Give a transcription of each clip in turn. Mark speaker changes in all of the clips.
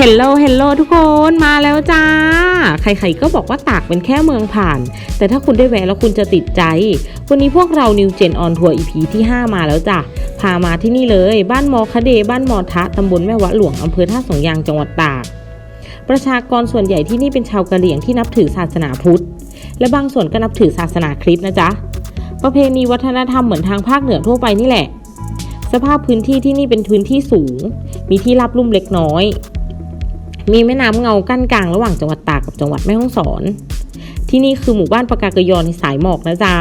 Speaker 1: เฮลโลเฮลโลทุกคนมาแล้วจ้า ใครๆก็บอกว่าตากเป็นแค่เมืองผ่าน แต่ถ้าคุณได้แวะแล้วคุณจะติดใจ วันนี้พวกเรา New Gen on Tour EP ที่ 5 มาแล้วจ้ะพามาที่นี่เลย บ้านมอคเด บ้านมอทะตำบลแม่วะหลวงอำเภอท่าสองยางจังหวัดตาก ประชากรส่วนใหญ่ที่นี่เป็นชาวกะเหรี่ยงที่นับถือศาสนาพุทธ และบางส่วนก็นับถือศาสนาคริสต์นะจ๊ะ ประเพณีวัฒนธรรมเหมือนทางภาคเหนือทั่วไปนี่แหละ สภาพพื้นที่ที่นี่เป็นพื้นที่สูง มีที่ราบลุ่มเล็กน้อย มีแม่น้ำเงากั้นกลางระหว่างจังหวัดตากกับจังหวัดแม่ฮ่องสอน ที่นี่คือหมู่บ้านปากากยอในสายหมอกนะจ๊ะ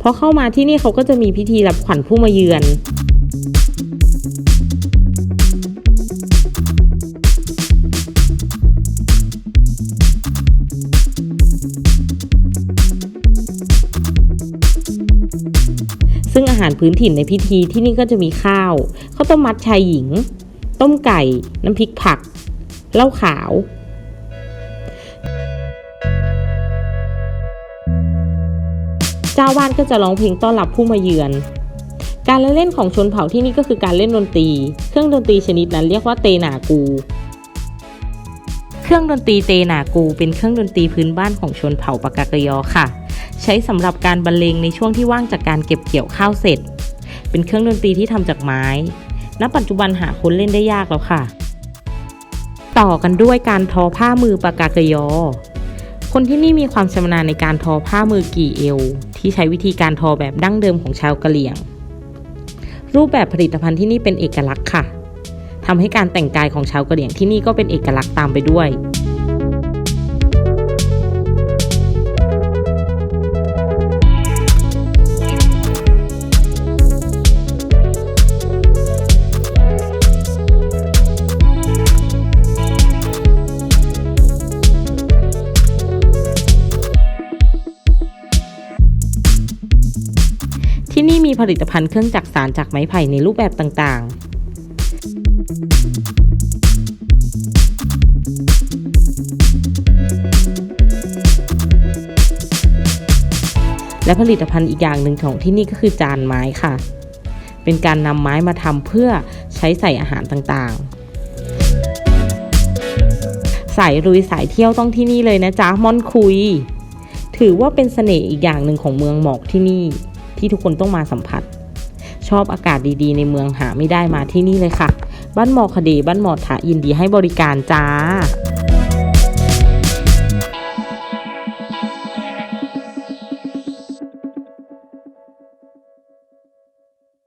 Speaker 1: พอเข้ามาที่นี่เขาก็จะมีพิธีรับขวัญผู้มาเยือนซึ่งอาหารพื้นถิ่นในพิธีที่นี่ก็จะมีข้าวข้าวต้มมัดชายหญิง ต้มไก่ น้ำพริกผัก เหล้าขาวเจ้าบ้านก็จะร้องเพลงต้อนรับผู้มาเยือน การเล่นของชนเผ่าที่นี่ก็คือการเล่นดนตรี เครื่องดนตรีชนิดนั้นเรียกว่าเตนากู เครื่องดนตรีเตนากู เป็นเครื่องดนตรีพื้นบ้านของชนเผ่าปากากยอค่ะ ใช้สำหรับการบรรเลงในช่วงที่ว่างจากการเก็บเกี่ยวข้าวเสร็จ เป็นเครื่องดนตรีที่ทำจากไม้ ณ ปัจจุบันหาคนเล่นได้ยากแล้วค่ะ ต่อกันด้วยการทอผ้ามือปากากยอ คนที่นี่มีความชำนาญในการทอผ้ามือกี่เอว ที่ใช้วิธีการทอแบบดั้งเดิมของชาวกะเหรี่ยง รูปแบบผลิตภัณฑ์ที่นี่เป็นเอกลักษณ์ค่ะทำให้การแต่งกายของชาวกะเหรี่ยงที่นี่ก็เป็นเอกลักษณ์ตามไปด้วย มีผลิตภัณฑ์เครื่องจักสารจากไม้ไผ่ในรูปแบบต่างๆ และผลิตภัณฑ์อีกอย่างหนึ่งของที่นี่ก็คือจานไม้ค่ะ เป็นการนำไม้มาทำเพื่อใช้ใส่อาหารต่างๆสายรุยสายเที่ยวต้องที่นี่เลยนะจ๊ะม่อนคุย ถือว่าเป็นเสน่ห์อีกอย่างหนึ่งของเมืองหมอกที่นี่ ที่ทุกคนต้องมาสัมผัส ชอบอากาศดีๆ ในเมืองหาไม่ได้มาที่นี่เลยค่ะ บ้านหมอคดีบ้านหมอถะยินดีให้บริการจ้า